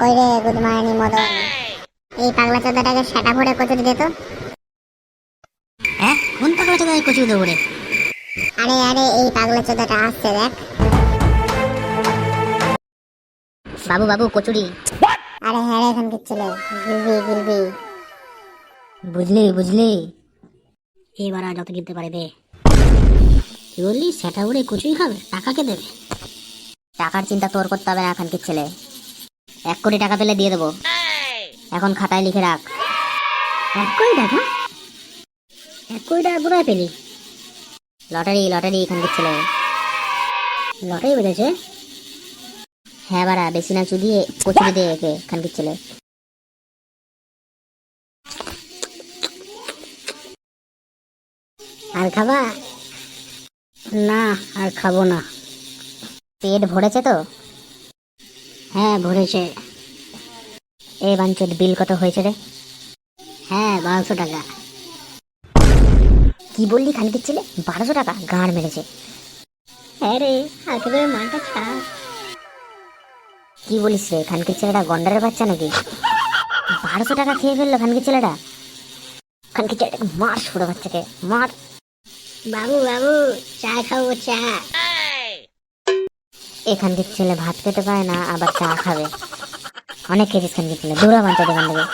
কই রে গুদমারানি মদন। এই পাগলা চোদাটাকে সেটা ভরে কচুরি দে তো। হ্যাঁ? কোন পাগলা চাঁদা কচু দেবো রে? আরে আরে এই পাগলা চোদাটা আসছে দেখ। বাবু বাবু কচুরি। আরে হ্যাঁ রে এখানকার ছেলে গিলবি গিলবি বুঝলি বুঝলি। এবার আর যত গিলতে পারে কি বললি? সেটা উড়ে কচুই খাবে টাকা কে দেবে? টাকার চিন্তা তোর করতে হবে না এখানকার ছেলে এক কোটি টাকা পেলে দিয়ে দেবো। এখন খাতায় লিখে রাখ। এক কোটি টাকা? এক কোটি টাকা কোথায় পেলি? লটারি লটারি এখানকার ছেলে। লটারি বেঁধেছে? হ্যাঁ বাড়া, বেশি না চুদিয়ে কচুরি দিয়ে একে এখানকার ছেলে। আর খাবা? না, আর খাব না। পেট ভরেছে তো? হ্যাঁ ভরেছে। এ বাঞ্চুর বিল কত হয়েছে রে? হ্যাঁ বারোশো টাকা। কি বললি খানিকের ছেলে? বারোশো টাকা? গাঁড় মেরেছে। হ্যাঁ মালটা কি বলিস রে, খানকির ছেলেটা গন্ডারের বাচ্চা নাকি? বারোশো টাকা খেয়ে ফেলল খানকির ছেলেটা। খানকির ছেলেটাকে মার ছোট বাচ্চাকে, মার। বাবু বাবু, চা খাব, চা। এখানকার ছেলে ভাত খেতে পায় না, আবার চা খাবে। অনেক খেয়েছিস খানকির ছেলে। দূরা বাঞ্চা দোকান থেকে।